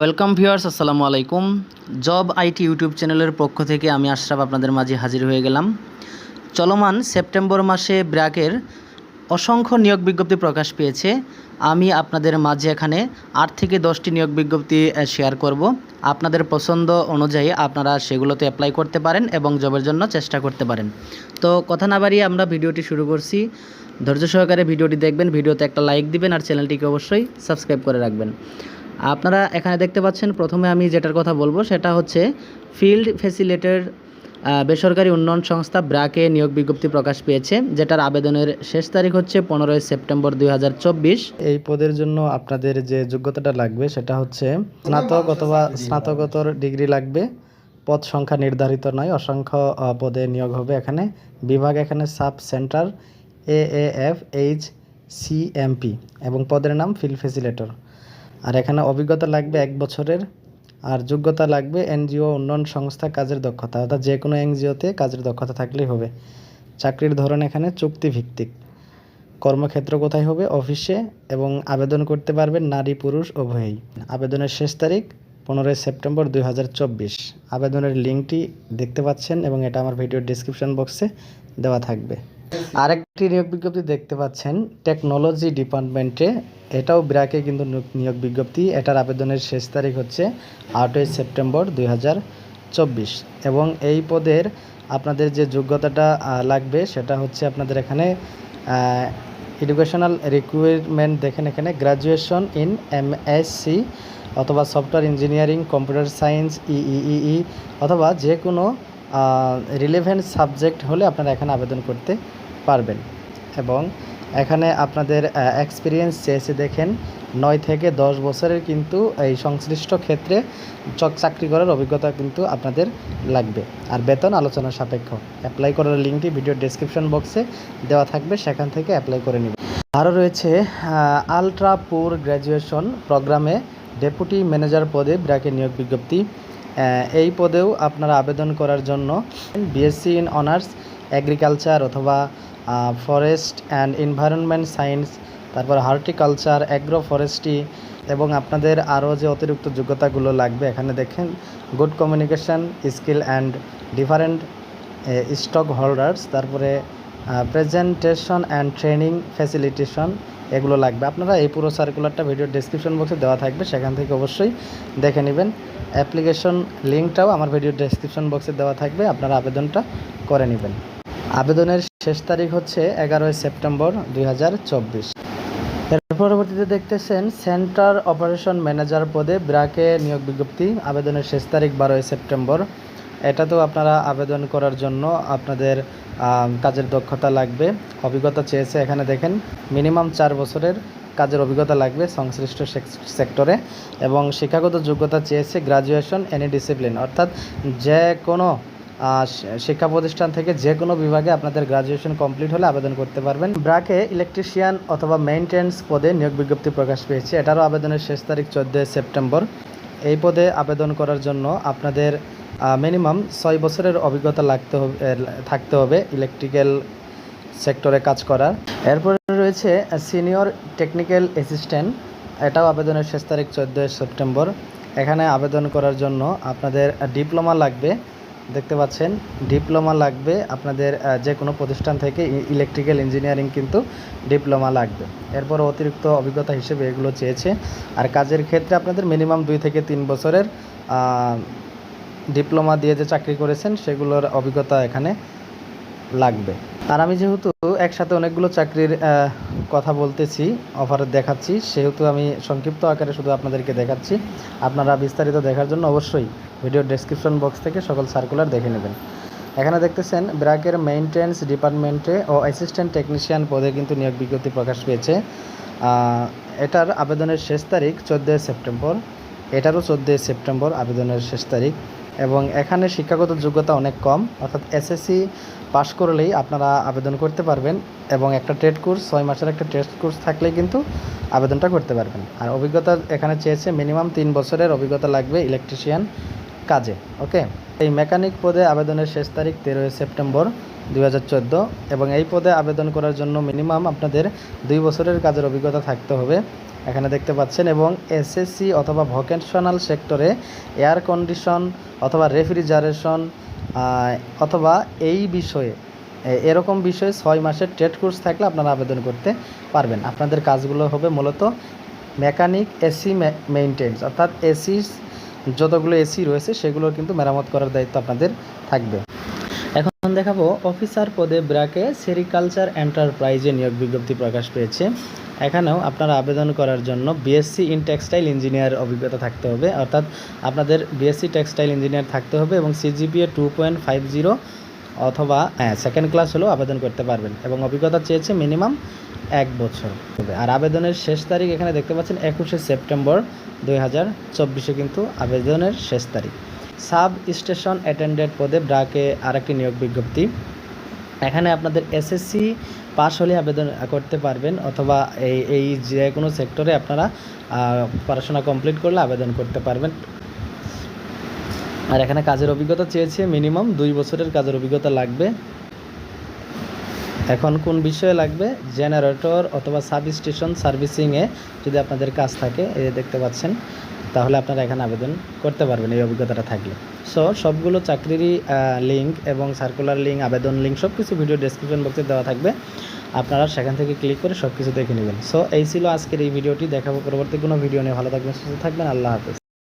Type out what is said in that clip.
Welcome viewers আসসালামু আলাইকুম job IT YouTube চ্যানেলের পক্ষ থেকে আমি আশরাফ আপনাদের মাঝে হাজির হয়ে গেলাম। চলমান সেপ্টেম্বর মাসে ব্র্যাকের অসংখ্য নিয়োগ বিজ্ঞপ্তি প্রকাশ পেয়েছে। আমি আপনাদের মাঝে এখানে আট থেকে দশটি নিয়োগ বিজ্ঞপ্তি শেয়ার করব। আপনাদের পছন্দ অনুযায়ী আপনারা সেগুলোতে অ্যাপ্লাই করতে পারেন এবং জবের জন্য চেষ্টা করতে পারেন। তো কথা না বাড়িয়ে আমরা ভিডিওটি শুরু করছি। ধৈর্য সহকারে ভিডিওটি দেখবেন, ভিডিওতে একটা লাইক দিবেন আর চ্যানেলটিকে অবশ্যই সাবস্ক্রাইব করে রাখবেন। আপনারা এখানে দেখতে পাচ্ছেন, প্রথমে আমি যেটার কথা বলব সেটা হচ্ছে ফিল্ড ফ্যাসিলেটর বেসরকারি উন্নয়ন সংস্থা ব্রাকে নিয়োগ বিজ্ঞপ্তি প্রকাশ পেয়েছে, যেটার আবেদনের শেষ তারিখ হচ্ছে পনেরোই সেপ্টেম্বর দু হাজার চব্বিশ। এই পদের জন্য আপনাদের যে যোগ্যতাটা লাগবে সেটা হচ্ছে স্নাতক অথবা স্নাতকোত্তর ডিগ্রি লাগবে, পদ সংখ্যা নির্ধারিত নয়, অসংখ্য পদে নিয়োগ হবে এখানে। বিভাগ এখানে sub centre, A F H C MP এবং পদের নাম ফিল্ড ফেসিলেটর। আর এখানে অভিজ্ঞতা লাগবে এক বছরের আর যোগ্যতা লাগবে এনজিও উন্নয়ন সংস্থা কাজের দক্ষতা, অর্থাৎ যে কোনো এনজিওতে কাজের দক্ষতা থাকলেই হবে। চাকরির ধরন এখানে চুক্তিভিত্তিক। কর্মক্ষেত্র কোথায় হবে? অফিসে এবং আবেদন করতে পারবেন নারী, পুরুষ, উভয়ই। আবেদনের শেষ তারিখ পনেরোই সেপ্টেম্বর দুই হাজার চব্বিশ। আবেদনের লিঙ্কটি দেখতে পাচ্ছেন এবং এটা আমার ভিডিওর ডিসক্রিপশন বক্সে দেওয়া থাকবে। আরেকটি নিয়োগ বিজ্ঞপ্তি দেখতে পাচ্ছেন, টেকনোলজি ডিপার্টমেন্টে। এটাও ব্র্যাকে কিন্তু নিয়োগ- বিজ্ঞপ্তি। এটার আবেদনের শেষ তারিখ হচ্ছে আটই সেপ্টেম্বর দুই হাজার চব্বিশ। এবং এই পদের আপনাদের যে যোগ্যতাটা লাগবে, সেটা হচ্ছে আপনাদের এখানে এডুকেশনাল রিকুয়ারমেন্ট দেখেন এখানে গ্র্যাজুয়েশন ইন এম অথবা software engineering computer science EEE অথবা যে কোনো রিলেভেন্ট সাবজেক্ট হলে আপনারা এখানে আবেদন করতে পারবেন। এবং এখানে আপনাদের এক্সপিরিয়েন্স চেয়েছে দেখেন, নয় থেকে দশ বছরের কিন্তু এই সংশ্লিষ্ট ক্ষেত্রে চক চাকরি করার অভিজ্ঞতা কিন্তু আপনাদের লাগবে। আর বেতন আলোচনা সাপেক্ষ। অ্যাপ্লাই করার লিঙ্কটি ভিডিও ডেসক্রিপশন বক্সে দেওয়া থাকবে, সেখান থেকে অ্যাপ্লাই করে নিন আরও রয়েছে আলট্রা পুর গ্র্যাজুয়েশন প্রোগ্রামে ডেপুটি ম্যানেজার পদে ব্র্যাকে নিয়োগ বিজ্ঞপ্তি। এই পদেও আপনারা আবেদন করার জন্য বিএসসি ইন অনার্স এগ্রিকালচার অথবা ফরেস্ট অ্যান্ড এনভায়রনমেন্ট সায়েন্স তারপর হর্টিকালচার অ্যাগ্রো ফরেস্ট্রি এবং আপনাদের আরও যে অতিরিক্ত যোগ্যতাগুলো লাগবে এখানে দেখেন good communication skill and different stakeholders তারপরে প্রেজেন্টেশন অ্যান্ড ট্রেনিং ফ্যাসিলিটেশন এগুলো লাগবে। আপনারা এই পুরো সার্কুলারটা ভিডিও ডেসক্রিপশন বক্সে দেওয়া থাকবে, সেখান থেকে অবশ্যই দেখে নেবেন। অ্যাপ্লিকেশন লিঙ্কটাও আমার ভিডিও ডেসক্রিপশন বক্সে দেওয়া থাকবে, আপনারা আবেদনটা করে নেবেন। আবেদনের শেষ তারিখ হচ্ছে এগারোই সেপ্টেম্বর দুই হাজার চব্বিশ। এর পরবর্তীতে দেখতেছেন সেন্টার অপারেশন ম্যানেজার পদে ব্রাকে নিয়োগ বিজ্ঞপ্তি, আবেদনের শেষ তারিখ বারোই সেপ্টেম্বর। এটাতেও আপনারা আবেদন করার জন্য আপনাদের কাজের দক্ষতা লাগবে। অভিজ্ঞতা চেয়েছে এখানে দেখেন, মিনিমাম চার বছরের কাজের অভিজ্ঞতা লাগবে সংশ্লিষ্ট সেক- সেক্টরে। এবং শিক্ষাগত যোগ্যতা চেয়েছে গ্রাজুয়েশন এনি ডিসিপ্লিন, অর্থাৎ যে কোনো শিক্ষা প্রতিষ্ঠান থেকে যে কোনো বিভাগে আপনাদের গ্রাজুয়েশন কমপ্লিট হলে আবেদন করতে পারবেন। ব্রাকে ইলেকট্রিশিয়ান অথবা মেইনটেন্স পদে নিয়োগ বিজ্ঞপ্তি প্রকাশ পেয়েছে। এটারও আবেদনের শেষ তারিখ চোদ্দোই সেপ্টেম্বর। এই পদে আবেদন করার জন্য আপনাদের মিনিমাম ছয় বছরের অভিজ্ঞতা লাগতে হবে থাকতে হবে ইলেকট্রিক্যাল সেক্টরে কাজ করার। এরপরে রয়েছে সিনিয়র টেকনিক্যাল অ্যাসিস্ট্যান্ট এটাও আবেদনের শেষ তারিখ চোদ্দোই সেপ্টেম্বর। এখানে আবেদন করার জন্য আপনাদের ডিপ্লোমা লাগবে। দেখতে পাচ্ছেন, ডিপ্লোমা লাগবে আপনাদের যে কোনো প্রতিষ্ঠান থেকে ইলেকট্রিক্যাল ইঞ্জিনিয়ারিং কিন্তু ডিপ্লোমা লাগবে। এরপর অতিরিক্ত অভিজ্ঞতা হিসেবে এগুলো চেয়েছে। আর কাজের ক্ষেত্রে আপনাদের মিনিমাম দুই থেকে তিন বছরের ডিপ্লোমা দিয়ে যে চাকরি করেছেন, সেগুলোর অভিজ্ঞতা এখানে লাগবে। আর আমি যেহেতু একসাথে অনেকগুলো চাকরির কথা বলতেছি অফার দেখাচ্ছি। সেহেতু আমি সংক্ষিপ্ত আকারে শুধু আপনাদেরকে দেখাচ্ছি। আপনারা বিস্তারিত দেখার জন্য অবশ্যই ভিডিও ডেসক্রিপশন বক্স থেকে সকল সার্কুলার দেখে নেবেন। এখানে দেখতেছেন, ব্র্যাকের মেইনটেন্স ডিপার্টমেন্টে ও অ্যাসিস্ট্যান্ট টেকনিশিয়ান পদে কিন্তু নিয়োগ বিজ্ঞপ্তি প্রকাশ পেয়েছে। এটার আবেদনের শেষ তারিখ চোদ্দোই সেপ্টেম্বর। এটারও চোদ্দোই সেপ্টেম্বর আবেদনের শেষ তারিখ। এবং এখানে শিক্ষাগত যোগ্যতা অনেক কম, অর্থাৎ এসএসসি পাস করলেই আপনারা আবেদন করতে পারবেন এবং একটা ট্রেড কোর্স ছয় মাসের একটা টেস্ট কোর্স থাকলে কিন্তু আবেদনটা করতে পারবেন। আর অভিজ্ঞতা এখানে চেয়েছে মিনিমাম তিন বছরের অভিজ্ঞতা লাগবে ইলেকট্রিশিয়ান কাজে, ওকে? এই মেকানিক পদে আবেদনের শেষ তারিখ তেরোই সেপ্টেম্বর দুই হাজার চোদ্দ এবং এই পদে আবেদন করার জন্য মিনিমাম আপনাদের দুই বছরের কাজের অভিজ্ঞতা থাকতে হবে। এখানে দেখতে পাচ্ছেন, এবং এসএসসি অথবা ভোকেশনাল সেক্টরে এয়ার কন্ডিশন অথবা রেফ্রিজারেশন অথবা এই বিষয়ে এরকম বিষয়ে ছয় মাসের ট্রেড কোর্স থাকলে আপনারা আবেদন করতে পারবেন। আপনাদের কাজগুলো হবে মূলত মেকানিক এসি মেইনটেন্স অর্থাৎ এসি যতগুলো এসি রয়েছে সেগুলো কিন্তু মেরামত করার দায়িত্ব আপনাদের থাকবে। এখন দেখাবো অফিসার পদে ব্রাকে সেরিকালচার এন্টারপ্রাইজে নিয়োগ বিজ্ঞপ্তি প্রকাশ পেয়েছে। এখানেও আপনারা আবেদন করার জন্য বিএসসি ইন টেক্সটাইল ইঞ্জিনিয়ার অভিজ্ঞতা থাকতে হবে। অর্থাৎ আপনাদের বিএসসি টেক্সটাইল ইঞ্জিনিয়ার থাকতে হবে এবং CGPA two point five zero অথবা হ্যাঁ সেকেন্ড ক্লাস হলেও আবেদন করতে পারবেন এবং অভিজ্ঞতা চেয়েছে মিনিমাম এক বছর। আর আবেদনের শেষ তারিখ এখানে দেখতে পাচ্ছেন, একুশে সেপ্টেম্বর দুই হাজার চব্বিশে কিন্তু আবেদনের শেষ তারিখ। সাব স্টেশন অ্যাটেন্ডেন্ট পদে ব্রাকে আরেকটি নিয়োগ বিজ্ঞপ্তি। এখানে আপনাদের এসএসসি পাস হলে আবেদন করতে পারবেন অথবা এই এই যে কোনো সেক্টরে আপনারা পড়াশোনা কমপ্লিট করলে আবেদন করতে পারবেন। আর এখানে কাজের অভিজ্ঞতা চেয়েছে মিনিমাম দুই বছরের কাজের অভিজ্ঞতা লাগবে। এখন কোন বিষয়ে লাগবে? জেনারেটর অথবা সাব স্টেশন সার্ভিসিংয়ে যদি আপনাদের কাজ থাকে এই দেখতে পাচ্ছেন, তাহলে আপনারা এখানে আবেদন করতে পারবেন এই অভিজ্ঞতাটা থাকলে। সো সবগুলো চাকরিরই লিঙ্ক এবং সার্কুলার লিঙ্ক আবেদন লিঙ্ক সব কিছু ভিডিও ডেসক্রিপশন বক্সে দেওয়া থাকবে। আপনারা সেখান থেকে ক্লিক করে সব কিছু দেখে নেবেন। সো এই ছিল আজকের এই ভিডিওটি দেখাবো পরবর্তী কোনো ভিডিও নিয়ে। ভালো থাকবেন, সুস্থ থাকবেন। আল্লাহ হাফেজ।